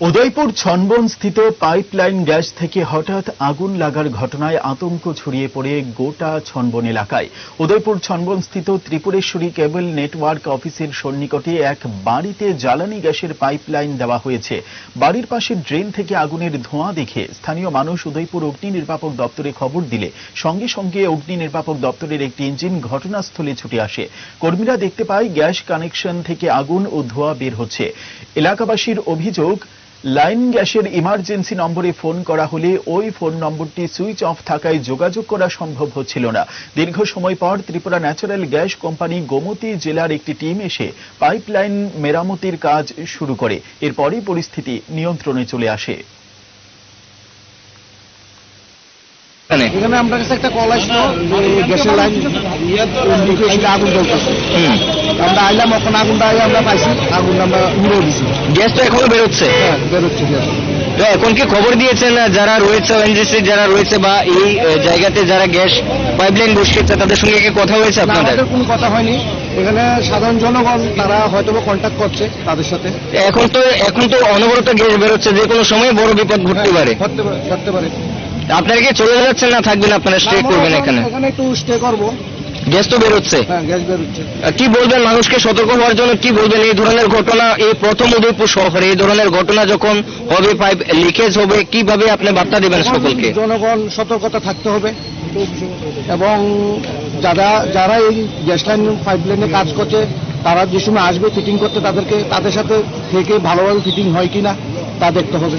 উদয়পুর ছনবন স্থিত pipeline gas থেকে হঠাৎ আগুন লাগার ঘটনায় আতঙ্ক ছড়িয়ে পড়ে গোটা ছনবন এলাকায়। উদয়পুর ছনবন স্থিত ত্রিপুরেশ্বরী কেবল নেটওয়ার্ক অফিসের সন্নিকটে এক বাড়িতে জ্বালানি গ্যাসের পাইপলাইন দেওয়া হয়েছে। বাড়ির পাশে ড্রেন থেকে আগুনের ধোঁয়া দেখে স্থানীয় মানুষ উদয়পুর অগ্নি নির্বাপক দপ্তরে খবর দিলে, সঙ্গে সঙ্গে অগ্নি নির্বাপক দপ্তরের একটি ইঞ্জিন ঘটনাস্থলে ছুটে আসে। কর্মীরা দেখতে পায় গ্যাস কানেকশন থেকে আগুন ও ধোঁয়া বের হচ্ছে। এলাকাবাসীর অভিযোগ লাইন গ্যাসের ইমার্জেন্সি নম্বরে ফোন করা হলে ওই ফোন নম্বরটি সুইচ অফ থাকায় যোগাযোগ করা সম্ভব হচ্ছিল না। দীর্ঘ সময় পর Tripura natural gas company Gomati জেলার একটি টিম এসে পাইপলাইন মেরামতির কাজ শুরু করে। এরপরই পরিস্থিতি নিয়ন্ত্রণে চলে আসে। এখানে? আমার কাছে একটা কল আসলো গ্যাসের লাইন আগুন জ্বলতেছে। হুম। আমরা আইলাম ওখানে আগুনটা আগে আমরা পাইছি আগুন আমরা উড়ে দিছি। গ্যাস তো এখনও বেরোচ্ছে? হ্যাঁ বেরোচ্ছে গ্যাস এখন কি খবর দিয়েছেন যারা রয়েছে ওএনজিসি যারা রয়েছে বা এই জায়গাতে যারা গ্যাস পাইপলাইন বসিয়েছে তাদের সঙ্গে কি কথা হয়েছে আপনাদের? কোনো কথা হয়নি। এখানে সাধারণ জনগণ তারা হয়তো বা কন্ট্যাক্ট করছে তাদের সাথে। এখন তো এখন তো অনবরত গ্যাস বেরোচ্ছে যে কোনো সময় বড় বিপদ ঘটতে পারে। করতে পারে আপনারা কি চলে যাচ্ছেন না থাকবেন আপনারা স্টে করবেন এখানে এখানে? একটু স্টে করব। গ্যাস তো বেরোচ্ছে। হ্যাঁ কি বলবেন মানুষকে সতর্ক হওয়ার জন্য কি বলবেন? এই ধরনের ঘটনা এই প্রথম উদয়পুর শহরে এই ধরনের ঘটনা যখন হবে পাইপ লিকেজ হবে কীভাবে আপনি বার্তা দেবেন সকলকে? জনগণ সতর্কতা থাকতে হবে এবং যারা যারা এই গ্যাস লাইন পাইপ লাইনে কাজ করছে তারা যে সময় আসবে ফিটিং করতে তাদেরকে তাদের সাথে থেকে ভালোভাবে ফিটিং হয় কিনা তা দেখতে হবে।